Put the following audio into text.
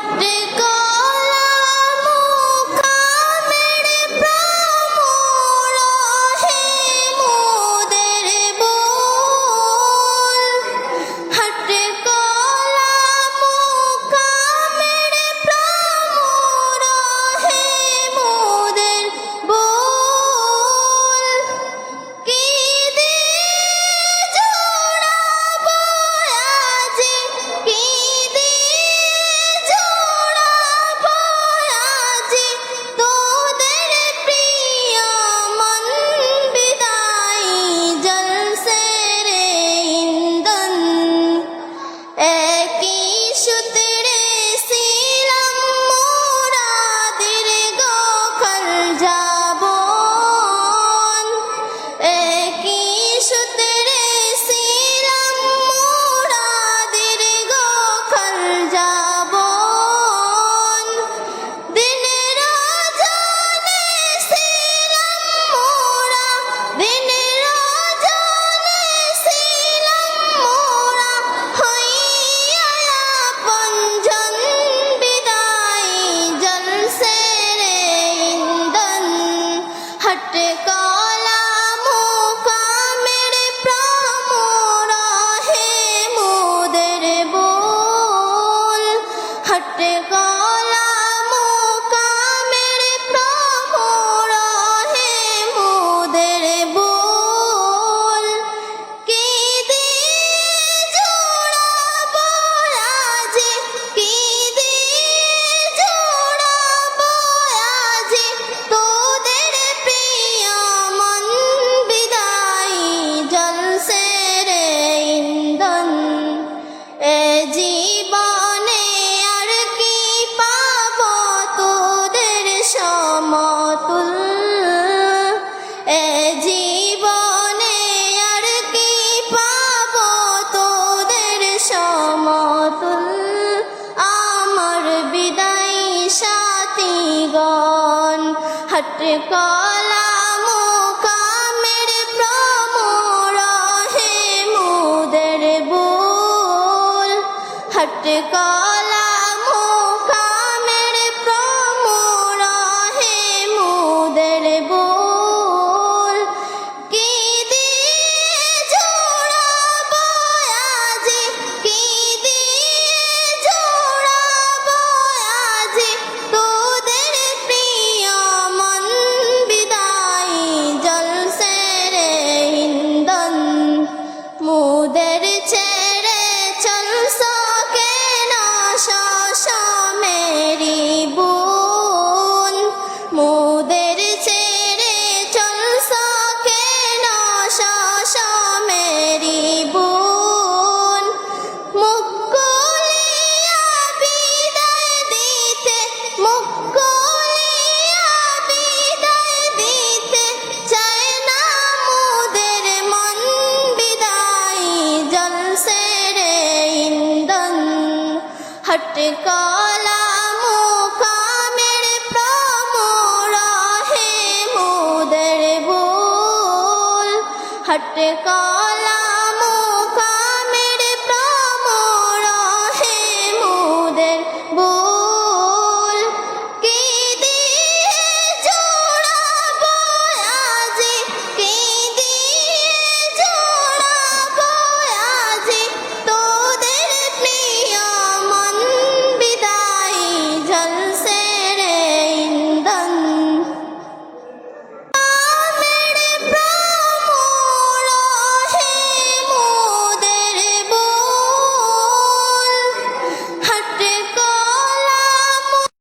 good. গণ hot কলা মুকামের প্রমোর হে মুদের বোল hot কলা হট কলা মুকামের প্রমোরহে মুদর বুল হট কলা